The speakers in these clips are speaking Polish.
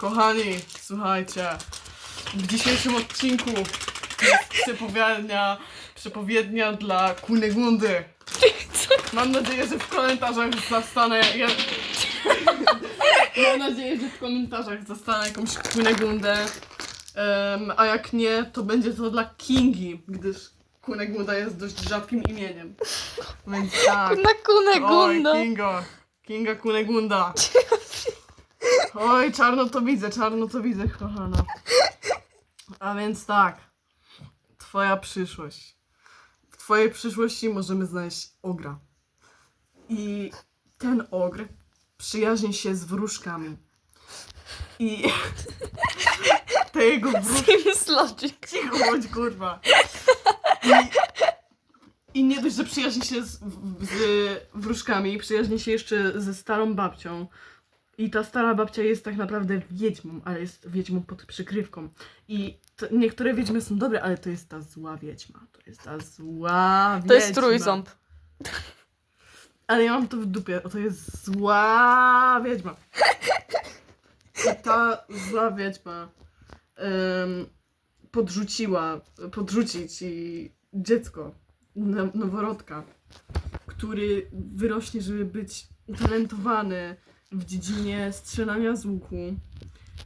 Kochani, słuchajcie. W dzisiejszym odcinku jest przepowiednia, przepowiednia dla Kunegundy. Mam nadzieję, że w komentarzach zastanę. Ja... Mam nadzieję, że w komentarzach zastanę jakąś Kunegundę. Em, a jak nie, to będzie to dla Kingi, gdyż Kunegunda jest dość rzadkim imieniem. Więc tak. Na Kunegunda. Oj, Kinga. Kinga Kunegunda. Oj, czarno to widzę, czarno to widzę, kochana. A więc tak. Twoja przyszłość. W twojej przyszłości możemy znaleźć ogra. I ten ogr przyjaźni się z wróżkami. I te jego wróżki Sims Logic. Cicho bądź, kurwa. I, I nie dość, że przyjaźni się z, z wróżkami, przyjaźni się jeszcze ze starą babcią. I ta stara babcia jest tak naprawdę wiedźmą, ale jest wiedźmą pod przykrywką. I to, niektóre wiedźmy są dobre, ale to jest ta zła wiedźma. To jest ta zła wiedźma. To jest trójząb. Ale ja mam to w dupie, to jest zła wiedźma. I ta zła wiedźma em, podrzuciła, podrzuci ci dziecko, no- noworodka, który wyrośnie, żeby być utalentowany w dziedzinie strzelania z łuku.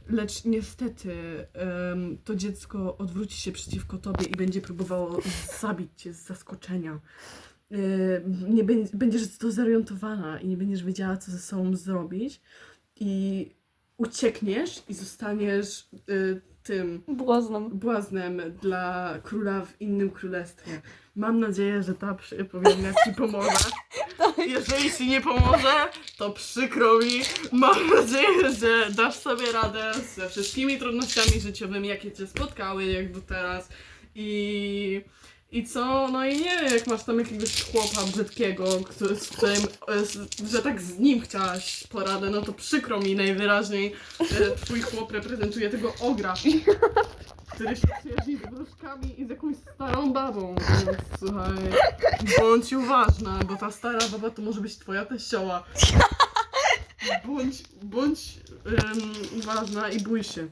Lecz niestety em, to dziecko odwróci się przeciwko tobie i będzie próbowało zabić cię z zaskoczenia. Yy, nie będziesz, zdezorientowana i nie będziesz wiedziała, co ze sobą zrobić. I uciekniesz i zostaniesz yy, tym Błazną. błaznem dla króla w innym królestwie. Mam nadzieję, że ta przepowiednia ci pomoże. Jeżeli ci nie pomoże, to przykro mi. Mam nadzieję, że dasz sobie radę ze wszystkimi trudnościami życiowymi, jakie cię spotkały, jak do teraz. I, I co? No i nie wiem, jak masz tam jakiegoś chłopa brzydkiego, który, z którym, z- że tak z nim chciałaś poradę, no to przykro mi najwyraźniej, że twój chłop reprezentuje tego ogra który się przyjaźni z wróżkami i z jakąś starą babą, więc słuchaj, bądź uważna, bo ta stara baba to może być twoja teścioła. Bądź, bądź em, uważna i bój się.